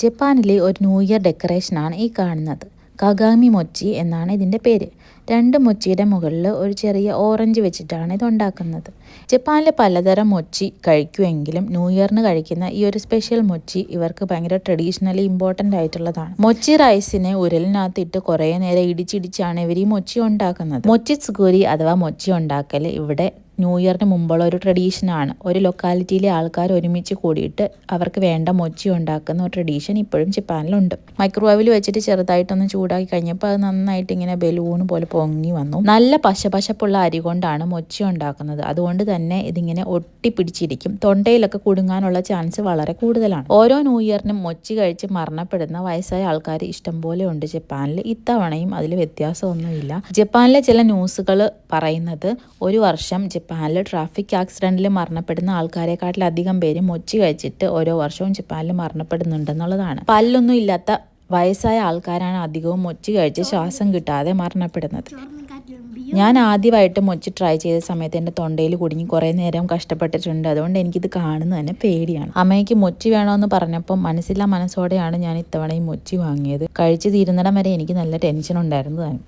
ജപ്പാനിലെ ഒരു new year ഡെക്കറേഷനാണ് ഈ കാണുന്നത്. കഗാമി മൊച്ചി എന്നാണ് ഇതിന്റെ പേര്. രണ്ട് മൊച്ചിയുടെ മുകളിൽ ഒരു ചെറിയ ഓറഞ്ച് വെച്ചിട്ടാണ് ഇത് ഉണ്ടാക്കുന്നത്. ജപ്പാനിലെ പലതരം മൊച്ചി കഴിക്കുമെങ്കിലും ന്യൂ ഇയറിന് കഴിക്കുന്ന ഈ ഒരു സ്പെഷ്യൽ മൊച്ചി ഇവർക്ക് ഭയങ്കര ട്രഡീഷണലി ഇമ്പോർട്ടന്റ് ആയിട്ടുള്ളതാണ്. മൊച്ചി റൈസിനെ ഉരലിനകത്തിട്ട് കുറേ നേരം ഇടിച്ചിടിച്ചാണ് ഇവർ ഈ മൊച്ചി ഉണ്ടാക്കുന്നത്. മൊച്ചി സുഗൂരി അഥവാ മൊച്ചി ഉണ്ടാക്കൽ ഇവിടെ ന്യൂ ഇയറിന് മുമ്പുള്ള ഒരു ട്രഡീഷനാണ്. ഒരു ലൊക്കാലിറ്റിയിലെ ആൾക്കാർ ഒരുമിച്ച് കൂടിയിട്ട് അവർക്ക് വേണ്ട മൊച്ചി ഉണ്ടാക്കുന്ന ഒരു ട്രഡീഷൻ ഇപ്പോഴും ജപ്പാനിലുണ്ട്. മൈക്രോവേവിൽ വെച്ചിട്ട് ചെറുതായിട്ടൊന്ന് ചൂടാക്കി കഴിഞ്ഞപ്പോൾ അത് നന്നായിട്ട് ഇങ്ങനെ ബലൂൺ പോലെ പൊങ്ങി വന്നു. നല്ല പശപശപ്പുള്ള അരി കൊണ്ടാണ് മൊച്ചി ഉണ്ടാക്കുന്നത്. അതുകൊണ്ട് തന്നെ ഇതിങ്ങനെ ഒട്ടി പിടിച്ചിരിക്കും തൊണ്ടയിലൊക്കെ കുടുങ്ങാനുള്ള ചാൻസ് വളരെ കൂടുതലാണ്. ഓരോ ന്യൂ ഇയറിനും മൊച്ചി കഴിച്ച് മരണപ്പെടുന്ന വയസ്സായ ആൾക്കാർ ഇഷ്ടംപോലെ ഉണ്ട് ജപ്പാനിൽ. ഇത്തവണയും അതിൽ വ്യത്യാസമൊന്നുമില്ല. ജപ്പാനിലെ ചില ന്യൂസുകൾ പറയുന്നത് ഒരു വർഷം ജപ്പാനിൽ ട്രാഫിക് ആക്സിഡന്റിൽ മരണപ്പെടുന്ന ആൾക്കാരെക്കാട്ടിലധികം പേര് മൊച്ചി കഴിച്ചിട്ട് ഓരോ വർഷവും ജപ്പാനിൽ മരണപ്പെടുന്നുണ്ടെന്നുള്ളതാണ്. പല്ലൊന്നും ഇല്ലാത്ത വയസ്സായ ആൾക്കാരാണ് അധികവും മൊച്ചി കഴിച്ച് ശ്വാസം കിട്ടാതെ മരണപ്പെടുന്നത്. ഞാൻ ആദ്യമായിട്ട് മൊച്ചി ട്രൈ ചെയ്ത സമയത്ത് എന്റെ തൊണ്ടയിൽ കുടുങ്ങി കുറേ നേരം കഷ്ടപ്പെട്ടിട്ടുണ്ട്. അതുകൊണ്ട് എനിക്കിത് കാണുന്നത് തന്നെ പേടിയാണ്. അമ്മയ്ക്ക് മൊച്ചി വേണമെന്ന് പറഞ്ഞപ്പോൾ മനസ്സില്ലാ മനസ്സോടെയാണ് ഞാൻ ഇത്തവണ ഈ മൊച്ചി വാങ്ങിയത്. കഴിച്ച് തീരുന്നിടം വരെ എനിക്ക് നല്ല ടെൻഷൻ ഉണ്ടായിരുന്നു താനും.